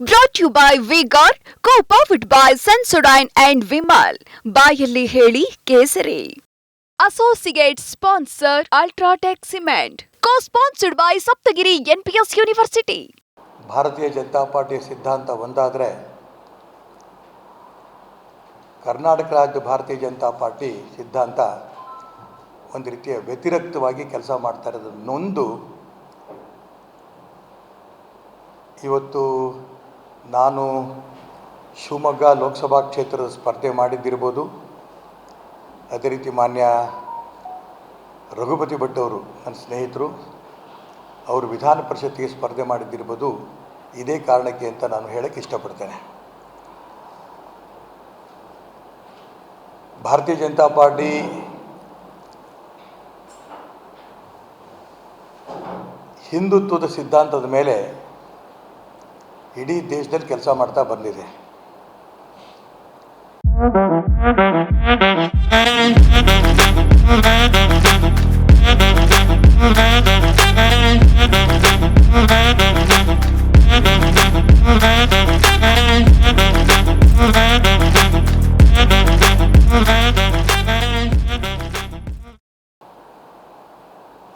Brought you by vigour co powered by Sensodyne and Vimal ಬಾಯಲ್ಲಿ ಹೇಳಿ Kesari. Associate sponsor UltraTech cement co sponsored by Saptagiri NPS university Bharatiya Janata ಪಾರ್ಟಿಯ ಸಿದ್ಧಾಂತ ಒಂದಾದರೆ ಕರ್ನಾಟಕ ರಾಜ್ಯ ಭಾರತೀಯ Janata party ಸಿದ್ಧಾಂತ ಒಂದು ರೀತಿಯ ವ್ಯತಿರಿಕ್ತವಾಗಿ ಕೆಲಸ ಮಾಡ್ತಾ ಇರೋದು. ನೊಂದು ಇವತ್ತು ನಾನು ಶಿವಮೊಗ್ಗ ಲೋಕಸಭಾ ಕ್ಷೇತ್ರದ ಸ್ಪರ್ಧೆ ಮಾಡಿದ್ದಿರ್ಬೋದು. ಅದೇ ರೀತಿ ಮಾನ್ಯ ರಘುಪತಿ ಭಟ್ ಅವರು ನನ್ನ ಸ್ನೇಹಿತರು, ಅವರು ವಿಧಾನ ಪರಿಷತ್ತಿಗೆ ಸ್ಪರ್ಧೆ ಮಾಡಿದ್ದಿರ್ಬೋದು. ಇದೇ ಕಾರಣಕ್ಕೆ ಅಂತ ನಾನು ಹೇಳಕ್ಕೆ ಇಷ್ಟಪಡ್ತೇನೆ. ಭಾರತೀಯ ಜನತಾ ಪಾರ್ಟಿ ಹಿಂದುತ್ವದ ಸಿದ್ಧಾಂತದ ಮೇಲೆ ಇಡೀ ದೇಶದಲ್ಲಿ ಕೆಲಸ ಮಾಡ್ತಾ ಬಂದಿದೆ.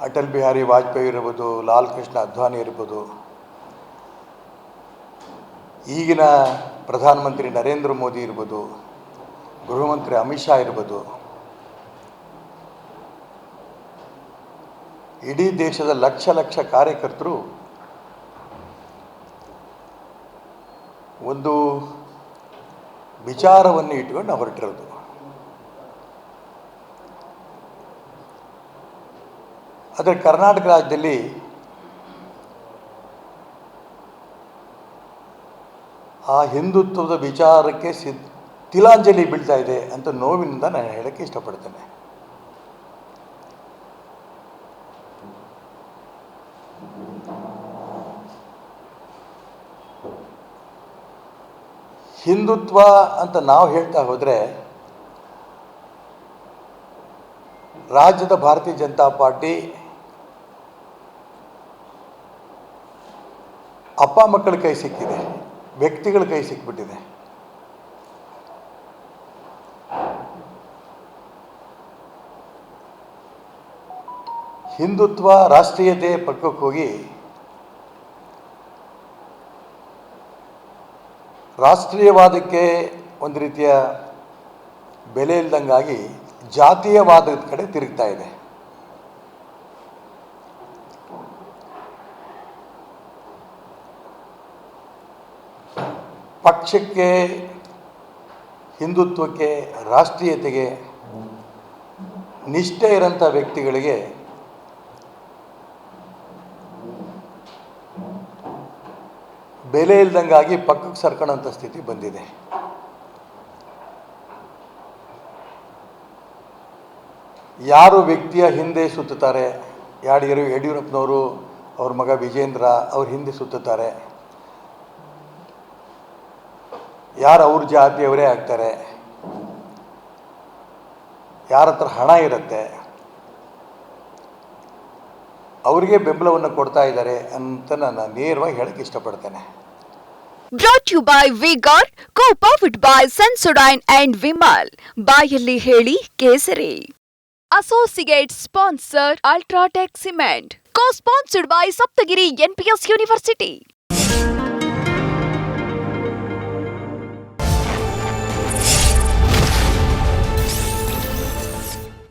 ಅಟಲ್ ಬಿಹಾರಿ ವಾಜಪೇಯಿ ಇರ್ಬೋದು ಲಾಲ್ ಕೃಷ್ಣ ಅದ್ವಾನಿ ಇರ್ಬೋದು ಈಗಿನ ಪ್ರಧಾನಮಂತ್ರಿ ನರೇಂದ್ರ ಮೋದಿ ಇರ್ಬೋದು ಗೃಹಮಂತ್ರಿ ಅಮಿತ್ ಶಾ ಇರ್ಬೋದು, ಇಡೀ ದೇಶದ ಲಕ್ಷ ಲಕ್ಷ ಕಾರ್ಯಕರ್ತರು ಒಂದು ವಿಚಾರವನ್ನು ಇಟ್ಕೊಂಡು ಹೊರಟಿರೋದು. ಆದರೆ ಕರ್ನಾಟಕ ರಾಜ್ಯದಲ್ಲಿ ಆ ಹಿಂದುತ್ವದ ವಿಚಾರಕ್ಕೆ ಸಿದ್ ತಿಲಾಂಜಲಿ ಬೀಳ್ತಾ ಇದೆ ಅಂತ ನೋವಿನಿಂದ ನಾನು ಹೇಳೋಕ್ಕೆ ಇಷ್ಟಪಡ್ತೇನೆ. ಹಿಂದುತ್ವ ಅಂತ ನಾವು ಹೇಳ್ತಾ ಹೋದರೆ, ರಾಜ್ಯದ ಭಾರತೀಯ ಜನತಾ ಪಾರ್ಟಿ ಅಪ್ಪ ಮಕ್ಕಳ ಕೈ ಸಿಕ್ಕಿದೆ. ವ್ಯಕ್ತಿಗಳ ಕೈ ಸಿಕ್ಬಿಟ್ಟಿದೆ. ಹಿಂದುತ್ವ, ರಾಷ್ಟ್ರೀಯತೆ ಪಕ್ಕಕ್ಕೆ ಹೋಗಿ ರಾಷ್ಟ್ರೀಯವಾದಕ್ಕೆ ಒಂದು ರೀತಿಯ ಬೆಲೆ ಇಲ್ದಂಗಾಗಿ ಜಾತೀಯವಾದದ ಕಡೆ ತಿರುಗ್ತಾ ಇದೆ. ಪಕ್ಷಕ್ಕೆ, ಹಿಂದುತ್ವಕ್ಕೆ, ರಾಷ್ಟ್ರೀಯತೆಗೆ ನಿಷ್ಠೆ ಇರೋಂಥ ವ್ಯಕ್ತಿಗಳಿಗೆ ಬೆಲೆ ಇಲ್ದಂಗಾಗಿ ಪಕ್ಕಕ್ಕೆ ಸರ್ಕೊಳ್ಳೋಂಥ ಸ್ಥಿತಿ ಬಂದಿದೆ. ಯಾರು ವ್ಯಕ್ತಿಯ ಹಿಂದೆ ಸುತ್ತುತ್ತಾರೆ? ಯಾಡಿಗರು ಯಡಿಯೂರಪ್ಪನವರು, ಅವ್ರ ಮಗ ವಿಜೇಂದ್ರ, ಅವ್ರ ಹಿಂದೆ ಸುತ್ತುತ್ತಾರೆ? ಯಾರು ಅವ್ರ ಜಾತಿಯವರೇ ಆಗ್ತಾರೆ? ಯಾರ ಹತ್ರ ಹಣ ಇರುತ್ತೆ? ಅವರಿಗೆ ಬೆಂಬಲವನ್ನು ಕೊಡ್ತಾ ಇದ್ದಾರೆ ಅಂತ ನಾನು ನೇರವಾಗಿ ಹೇಳಕ್ಕೆ ಇಷ್ಟಪಡ್ತೇನೆ. Brought you by vigour co powered by Sensodyne and Vimal ಬಾಯಲ್ಲಿ ಹೇಳಿ Kesari. Associate sponsor UltraTech cement co sponsored by Saptagiri NPS university